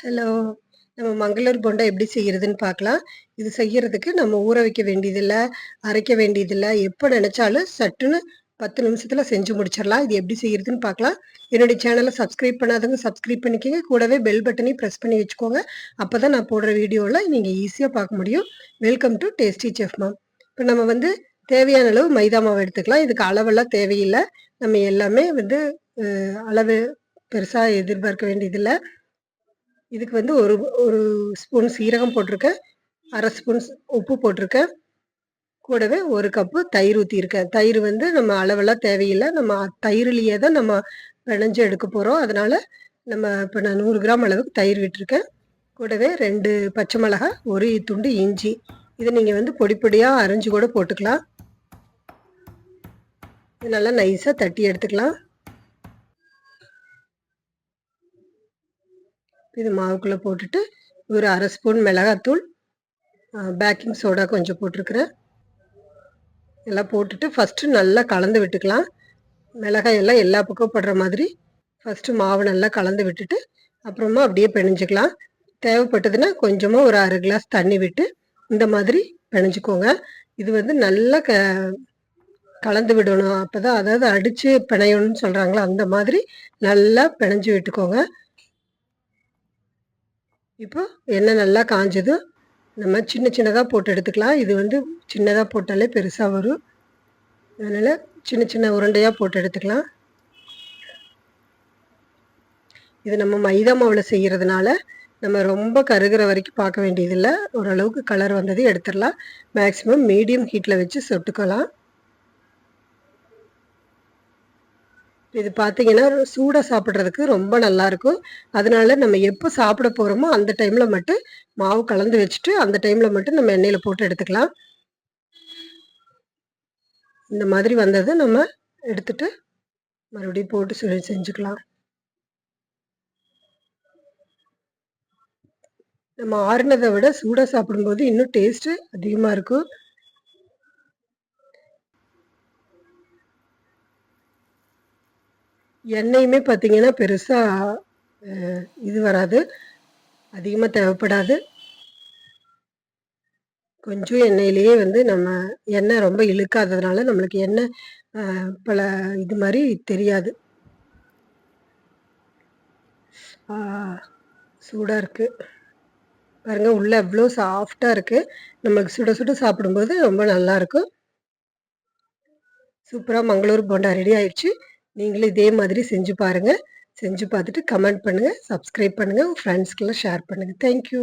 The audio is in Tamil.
ஹலோ நம்ம மங்களூர் போண்டா எப்படி செய்கிறதுன்னு பார்க்கலாம். இது செய்கிறதுக்கு நம்ம ஊற வைக்க வேண்டியதில்லை அரைக்க வேண்டியதில்லை. எப்போ நினச்சாலும் சட்டுன்னு பத்து நிமிஷத்தில் செஞ்சு முடிச்சிடலாம். இது எப்படி செய்கிறதுன்னு பார்க்கலாம். என்னுடைய சேனலை சப்ஸ்கிரைப் பண்ணாதவங்க சப்ஸ்கிரைப் பண்ணிக்கோங்க. கூடவே பெல் பட்டனையும் ப்ரெஸ் பண்ணி வச்சுக்கோங்க. அப்போ தான் நான் போடுற வீடியோவில் நீங்கள் ஈஸியாக பார்க்க முடியும். Welcome to tasty chef ma'am இப்போ நம்ம வந்து தேவையான அளவு மைதா மாவு எடுத்துக்கலாம். இதுக்கு அளவெல்லாம் தேவையில்லை. நம்ம எல்லாமே வந்து அளவு பெருசாக எதிர்பார்க்க வேண்டியதில்லை. இதுக்கு வந்து ஒரு ஒரு ஸ்பூன் சீரகம் போட்டிருக்கேன். அரை ஸ்பூன் உப்பு போட்டிருக்கேன். கூடவே ஒரு கப்பு தயிர் ஊற்றியிருக்கேன் தயிர் வந்து நம்ம அளவெல்லாம் தேவையில்லை. நம்ம தயிர்லேயே தான் நம்ம பிணைஞ்சு எடுக்க போகிறோம் அதனால் நம்ம இப்போ நான் நூறு கிராம் அளவுக்கு தயிர் விட்டுருக்கேன். கூடவே ரெண்டு பச்சை மிளகா ஒரு துண்டு இஞ்சி. இதை நீங்கள் வந்து பொடி பொடியாக அரைஞ்சு கூட போட்டுக்கலாம். இது நல்லா நைஸாக தட்டி எடுத்துக்கலாம். இது மாவுக்குள்ளே போட்டுட்டு ஒரு அரை ஸ்பூன் மிளகாத்தூள் பேக்கிங் சோடா கொஞ்சம் போட்டிருக்கிறேன். எல்லாம் போட்டுட்டு ஃபஸ்ட்டு நல்லா கலந்து விட்டுக்கலாம். மிளகாய் எல்லாம் எல்லா பக்கம் படுற மாதிரி ஃபஸ்ட்டு மாவு நல்லா கலந்து விட்டுட்டு அப்புறமா அப்படியே பிணைஞ்சிக்கலாம். தேவைப்பட்டதுன்னா கொஞ்சமாக ஒரு அரை கிளாஸ் தண்ணி விட்டு இந்த மாதிரி பிணைஞ்சிக்கோங்க. இது வந்து நல்லா க கலந்து விடணும். அப்போ தான் அதாவது அடித்து பிணையணும்னு சொல்கிறாங்களோ அந்த மாதிரி நல்லா பிணைஞ்சி விட்டுக்கோங்க. இப்போ எண்ணெய் நல்லா காஞ்சது. நம்ம சின்ன சின்னதாக போட்டு எடுத்துக்கலாம். இது வந்து சின்னதாக போட்டாலே பெருசாக வரும். அதனால் சின்ன சின்ன உருண்டையாக போட்டு எடுத்துக்கலாம். இது நம்ம மைதா மாவில் செய்கிறதுனால நம்ம ரொம்ப கருகிற வரைக்கும் பார்க்க வேண்டியதில்லை. ஓரளவுக்கு கலர் வந்தது எடுத்துடலாம். மேக்ஸிமம் மீடியம் ஹீட்டில் வச்சு சொட்டுக்கலாம். இது பார்த்தீங்கன்னா சூடாக சாப்பிட்றதுக்கு ரொம்ப நல்லாயிருக்கும். அதனால நம்ம எப்போ சாப்பிட போகிறோமோ அந்த டைமில் மட்டும் மாவு கலந்து வச்சுட்டு அந்த டைமில் மட்டும் நம்ம எண்ணெயில் போட்டு எடுத்துக்கலாம். இந்த மாதிரி வந்ததை நம்ம எடுத்துட்டு மறுபடியும் போட்டு சொல்லி செஞ்சுக்கலாம். நம்ம ஆறுனதை விட சூடாக சாப்பிடும்போது இன்னும் டேஸ்ட்டு அதிகமாக இருக்கும். எண்ணெயுமே பார்த்திங்கன்னா பெருசாக இது வராது. அதிகமாக தேவைப்படாது. கொஞ்சம் எண்ணெயிலேயே வந்து நம்ம எண்ணெய் ரொம்ப இழுக்காததுனால நம்மளுக்கு எண்ணெய் பல இது மாதிரி தெரியாது. சூடாக இருக்குது பாருங்கள் உள்ளே எவ்வளோ சாஃப்டாக இருக்குது நம்மளுக்கு சுட சுட சாப்பிடும்போது ரொம்ப நல்லாயிருக்கும் சூப்பராக மங்களூர் போண்டா ரெடி ஆயிடுச்சு. நீங்களும் இதே மாதிரி செஞ்சு பாருங்கள் செஞ்சு பார்த்துட்டு கமெண்ட் பண்ணுங்கள் சப்ஸ்கிரைப் பண்ணுங்கள் உங்கள் ஃப்ரெண்ட்ஸ்க்கெல்லாம் ஷேர் பண்ணுங்கள் தேங்க்யூ